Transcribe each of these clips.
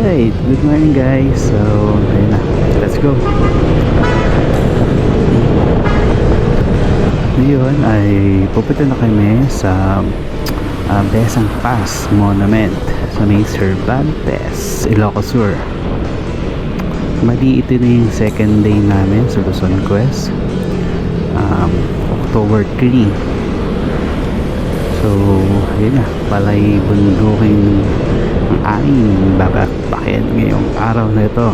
Alright, good morning guys. So, ayun na. Let's go. Ngayon ay pupunta na kami sa uh, Besang Pass Monument sa may Cervantes, Ilocos Sur. Mali ito na yung second day namin sa Luzon Quest. Um, October 3. So, ayun na. Palay bundukin araw na ito.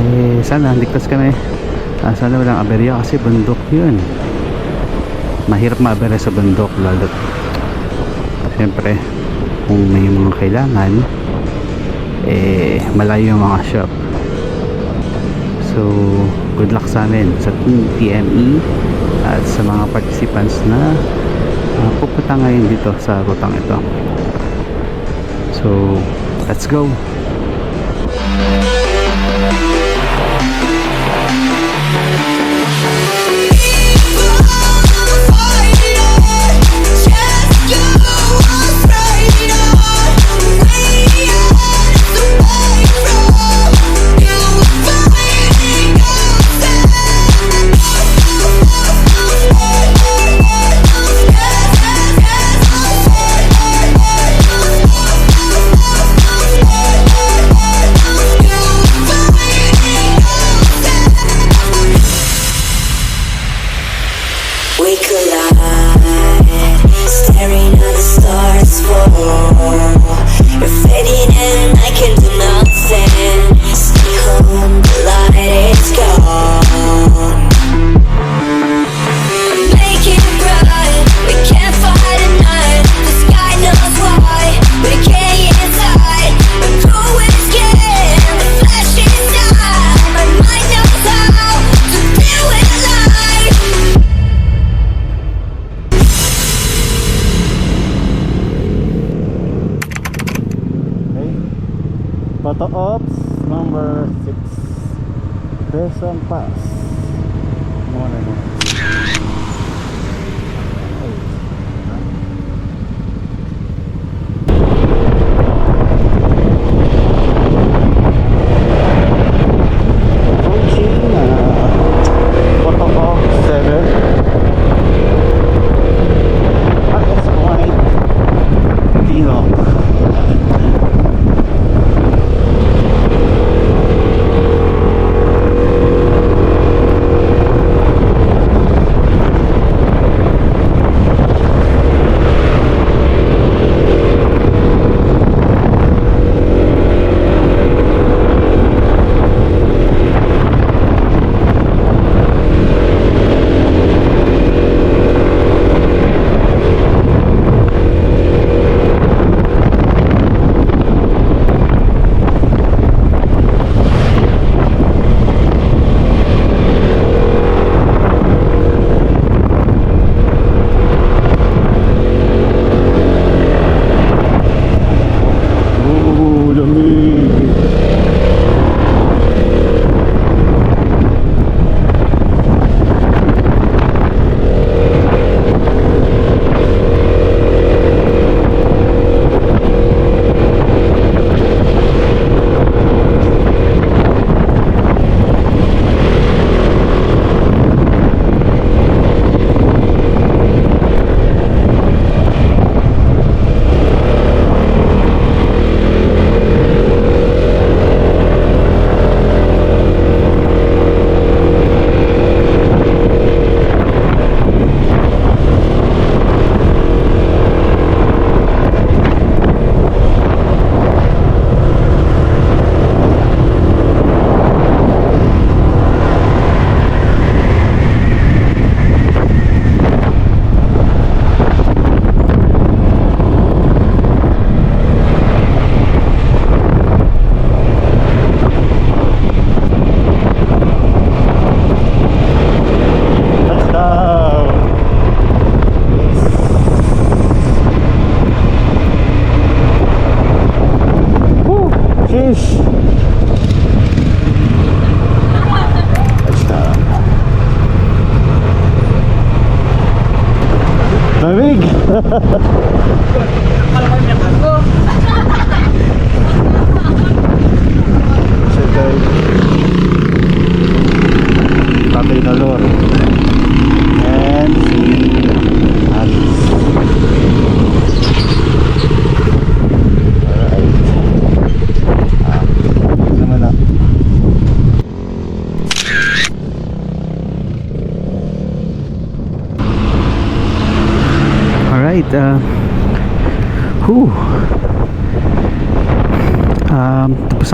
Eh, sana ligtas kami. Ah, sana walang aberya kasi bundok yun. Mahirap maaberya sa bundok lalo. Siyempre, kung may mga kailangan, eh, malayo yung mga shop. So, good luck sa amin sa Team TME at sa mga participants na uh, pupunta ngayon dito sa rutang ito. So, let's go! Photo ops number 6. Besang Pass.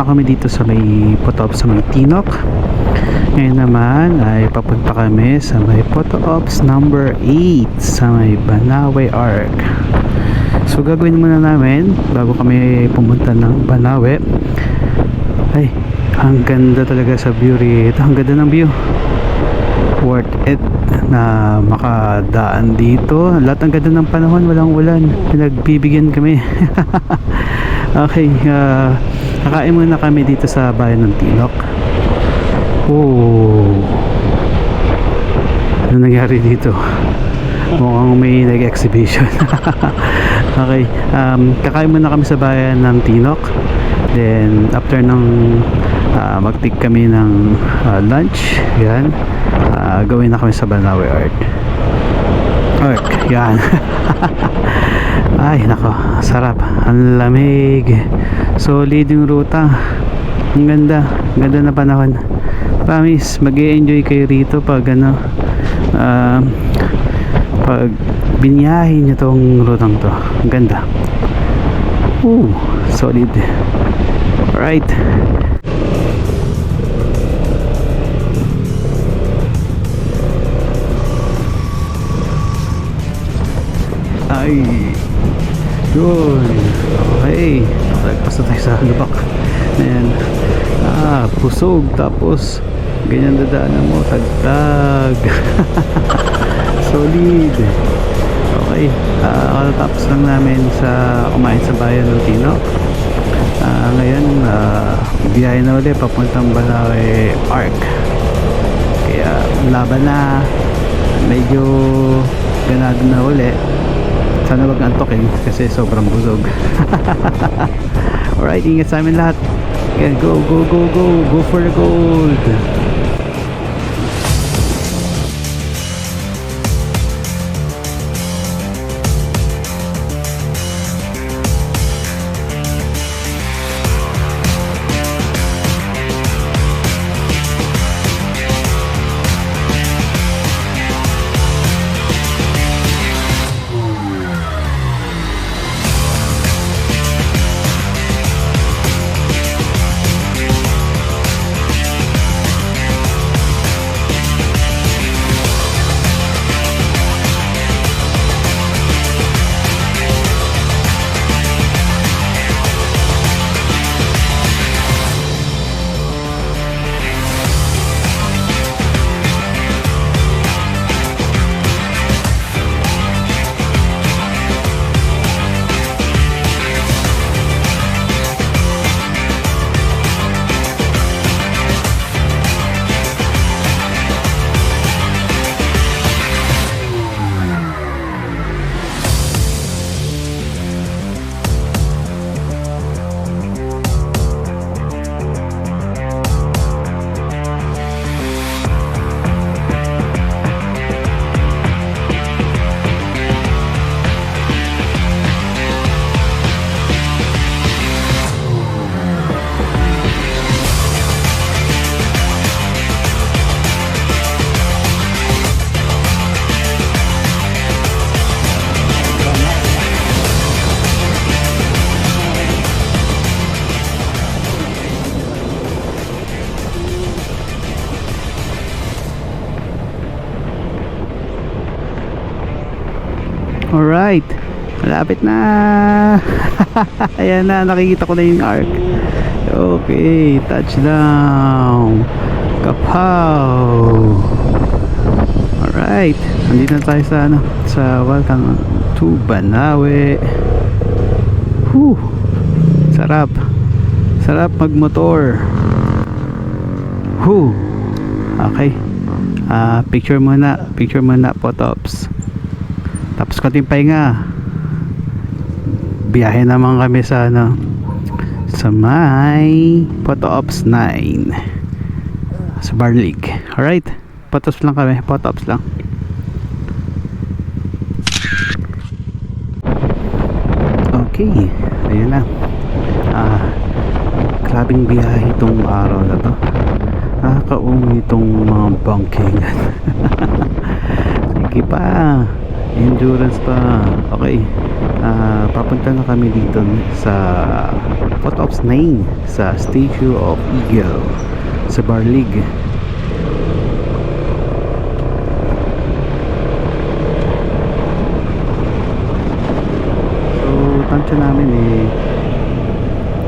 Na kami dito sa may Potop sa may Tinok. Ngayon naman ay papunta kami sa may Photo Ops number 8 sa may Banawe Arc. So gagawin muna namin bago kami pumunta ng Banawe. Ay, ang ganda talaga sa view rito. Ang ganda ng view. Worth it na makadaan dito. Lahat ang ganda ng panahon, walang ulan. Pinagbibigyan kami. okay, uh, kakain muna kami dito sa bayan ng Tinok. Oh. Ano nangyari dito? Mukhang may nag-exhibition. okay, um, kakain muna kami sa bayan ng Tinok. Then, after ng uh, mag-take kami ng uh, lunch, yan, uh, gawin na kami sa Banawe Art. Art, yan. Ay, nako, sarap. Ang lamig. Solid yung ruta. Ang ganda. Ganda na panahon. Promise, mag enjoy kayo rito pag ano, um, pag binyahin nyo tong rutang to. Ang ganda. Ooh, solid. Alright. Ay. Yun. Okay. Lagpas na tayo sa lubak. Ayan. Ah, pusog. Tapos, ganyan dadaanan mo. Tagtag. Solid. Okay. Ah, katatapos lang namin sa kumain sa bayan ng Tino. Ah, ngayon, ah, biyahe na ulit papuntang Balawe Arc. Kaya, laban na. Medyo ganado na uli. Sana wag antokin kasi sobrang busog. Alright, ingat sa amin lahat. Kaya go, go, go, go. Go for the gold. Malapit na. Ayan na, nakikita ko na yung arc. Okay, touchdown. Kapaw. Alright. Nandito na tayo sa ano, sa welcome to Banawe. Whew. Sarap. Sarap magmotor. Whew. Okay. Ah, picture muna. Picture muna, photops. Tapos konting pahinga. Biyahe naman kami sa ano sa may Photo Ops 9 sa Barlig. Alright? Photos lang kami. Photo Ops lang. Okay. Ayun na. Ah, grabing biyahe itong araw na to. Nakakaumi itong mga bangkingan. Sige pa. Endurance pa. Okay. Ah, papunta na kami dito sa Photo Ops 9 sa Statue of Eagle sa Barlig. So, tansya namin eh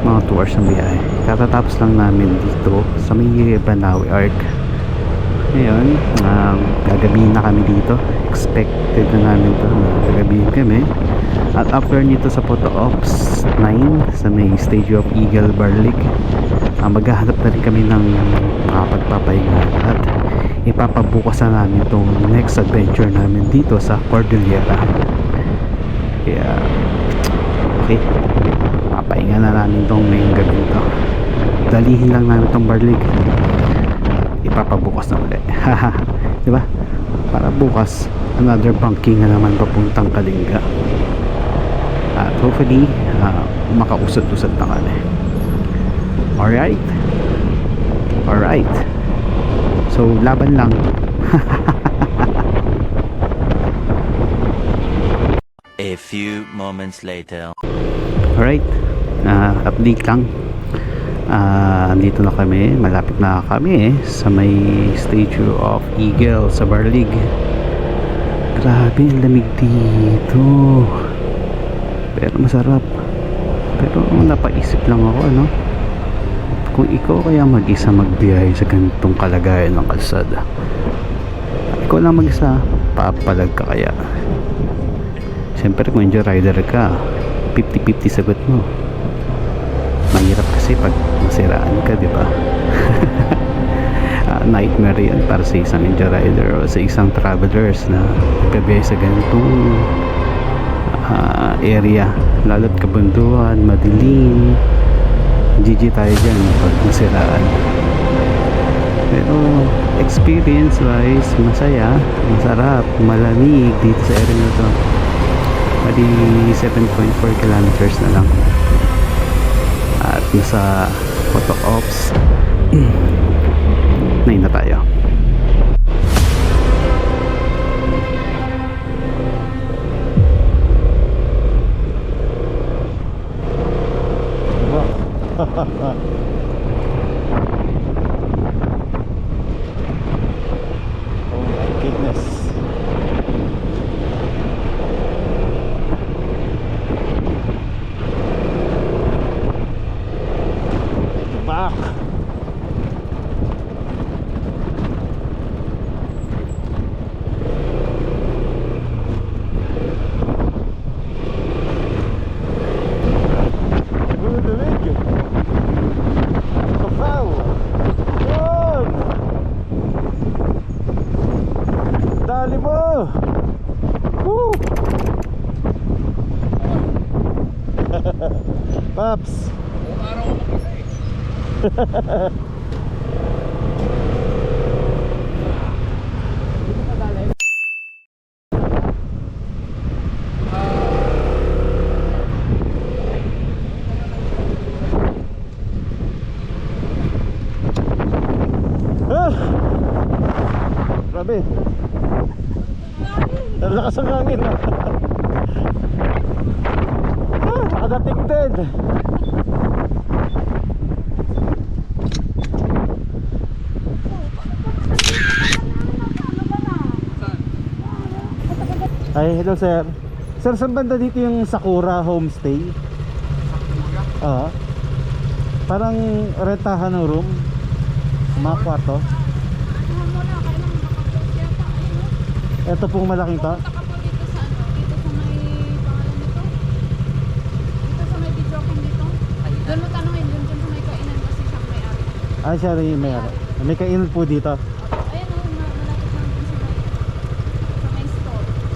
mga 2 hours ng biyahe. Katatapos lang namin dito sa may Banawi Arc. Ngayon, um, gagabihin na kami dito. Expected na namin to na gagabihin kami. At after nito sa Photo Ops 9 sa may Statue of Eagle Barlig, uh, maghahanap na rin kami ng makapagpapahinga at ipapabukas na namin itong next adventure namin dito sa Cordillera. Kaya, okay, papahinga na namin itong ngayong gabi to. Dalihin lang namin itong Barlig ipapabukas na ulit di ba? Para bukas another banking na naman papuntang Kalinga. At hopefully uh, makausad-usad na kami alright. Alright. So laban lang. A few moments later. Alright, uh, update lang. Ah, andito na kami, malapit na kami eh, sa may statue of Eagle sa Barlig. Grabe, ang lamig dito. Pero masarap. Pero napaisip lang ako, ano? Kung ikaw kaya mag-isa magbiyahe sa ganitong kalagayan ng kalsada. Ikaw lang mag-isa, papalag ka kaya. Siyempre kung enjoy rider ka, 50-50 sagot mo. Mahirap kasi pag nasiraan ka, di ba? Ah, nightmare yan para sa isang enjoy rider o sa isang travelers na nagbabiyahe sa ganitong ah, area. Lalo't kabunduan, madilim. GG tayo dyan pag nasiraan. Pero experience wise, masaya, masarap, malamig dito sa area na to. Bali 7.4 kilometers na lang. At nasa photo ops 9 na tayo. Paps! Ah! Grabe. Ang lakas ang hangin. ah, nakadating din. Ay, hello sir. Sir, saan banda dito yung Sakura Homestay? Sakura? Oo. Parang rentahan ng room. Mga kwarto. Ito pong malaking to. Ano, dito sa may pangalan nito. Dito sa may videocam dito. Doon mo tanongin, doon sa may kainan kasi siyang may-ari. Ah, siya rin may ano. May kainan po dito. Ayan o, ma- malapit lang dun sa may, sa may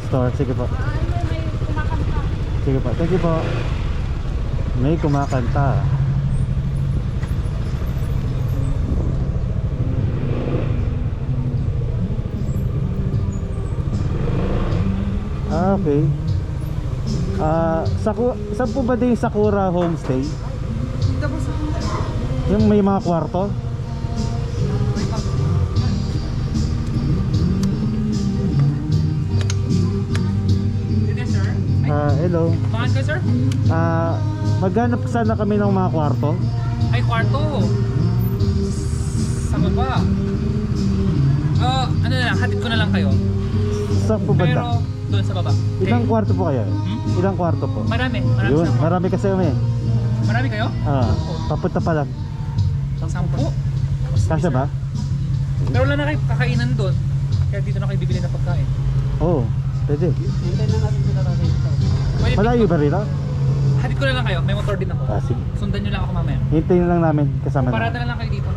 store. Sige po. May kumakanta. Sige po. Thank you po. May kumakanta. Ah, okay. Ah, Saku saan po ba din yung Sakura Homestay? Yung may mga kwarto? Hello. Makan ka, sir? Ah, maghanap sana kami ng mga kwarto. Ay, kwarto. Sa baba. Ah, ano na lang, hatid ko na lang kayo. Saan po Pero, banda? doon sa baba. Okay? Ilang kwarto po kayo? Hmm? Ilang kwarto po? Marami. Marami, Yun, sa- marami kasi kami. marami kayo? Ah, papunta pa lang. Sampu. Kasya ba? Pero wala na kayo kakainan doon. Kaya dito na kayo bibili ng pagkain. Oo, oh, pwede. Malayo ba rito? Hatid ko na lang kayo. May motor din ako. Ah, sige. Sundan nyo lang ako mamaya. Hintayin na lang namin kasama. Parada na lang kayo dito.